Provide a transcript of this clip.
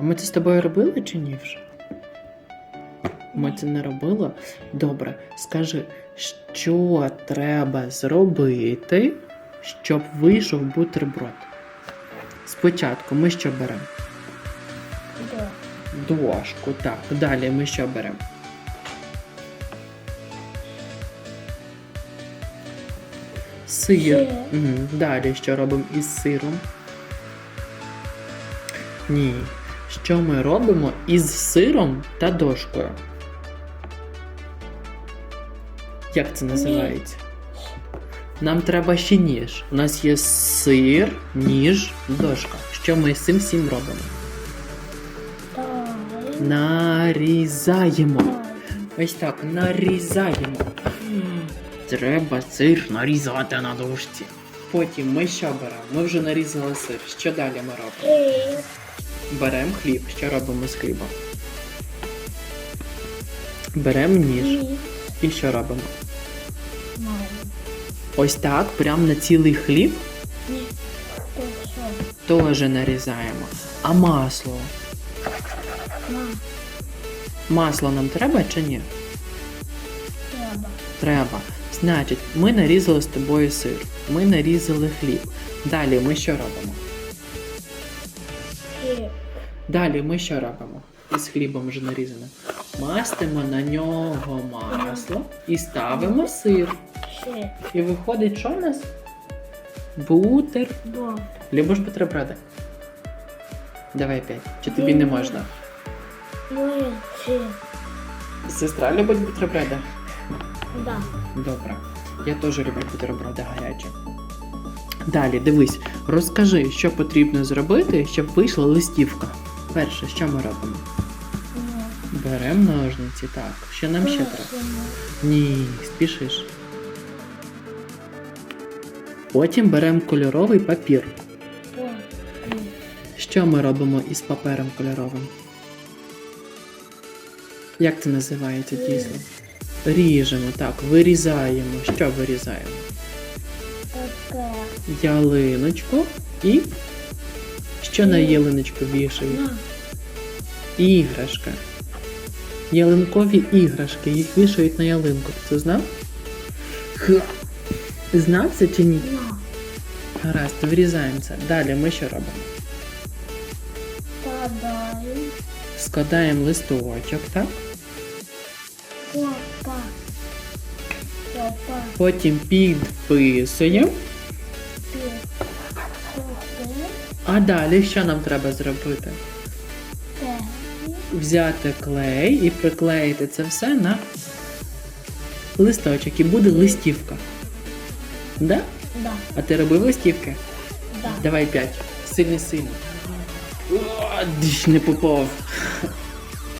А ми це з тобою робили чи ні вже? Ми це не робили? Добре, скажи, що треба зробити, щоб вийшов бутерброд? Спочатку ми що беремо? Дошку, так. Далі ми що беремо? Сир. Угу. Далі що робимо із сиром? Ні. Що ми робимо із сиром та дошкою? Як це називається? Нам треба ще ніж. У нас є сир, ніж, дошка. Що ми з цим всім робимо? Нарізаємо. Ось так, нарізаємо. Треба сир нарізати на дошці. Потім ми що беремо? Ми вже нарізали сир. Що далі ми робимо? Беремо хліб. Що робимо з хлібом? Беремо ніж. І що робимо? Ось так, прямо на цілий хліб. Теж нарізаємо. А масло? Масло нам треба чи ні? Треба. Треба. Значить, ми нарізали з тобою сир. Ми нарізали хліб. Далі ми що робимо? Далі ми що робимо? Із хлібом вже нарізаним. Мастимо на нього масло і ставимо сир. І виходить, що в нас? Бутер. Бо. Любиш бутерброди? Давай п'ять. Чи тобі не можна? Сестра любить бутерброди? Да. Добре. Я теж люблю бутерброди гарячі. Далі, дивись, розкажи, що потрібно зробити, щоб вийшла листівка. Перше, що ми робимо? Беремо ножниці, так. Що нам ще треба? Ні, спішиш. Потім беремо кольоровий папір. Що ми робимо із папером кольоровим? Як це називається дійсно? Ріжемо, так, вирізаємо. Що вирізаємо? Ялиночку і. Що на ялиночку вішають? Іграшка. Ялинкові іграшки, їх вішають на ялинку. Ти це знав? Знав це чи ні? Гаразд, вирізаємо це. Далі ми що робимо? Далі. Складаємо листочок, так? Папа. Папа. Потім підписуємо. А далі що нам треба зробити? Взяти клей і приклеїти це все на листочок і буде листівка. Да? Да. А ти робив листівки? Да. Давай п'ять. Сильний сильний. О, не попав.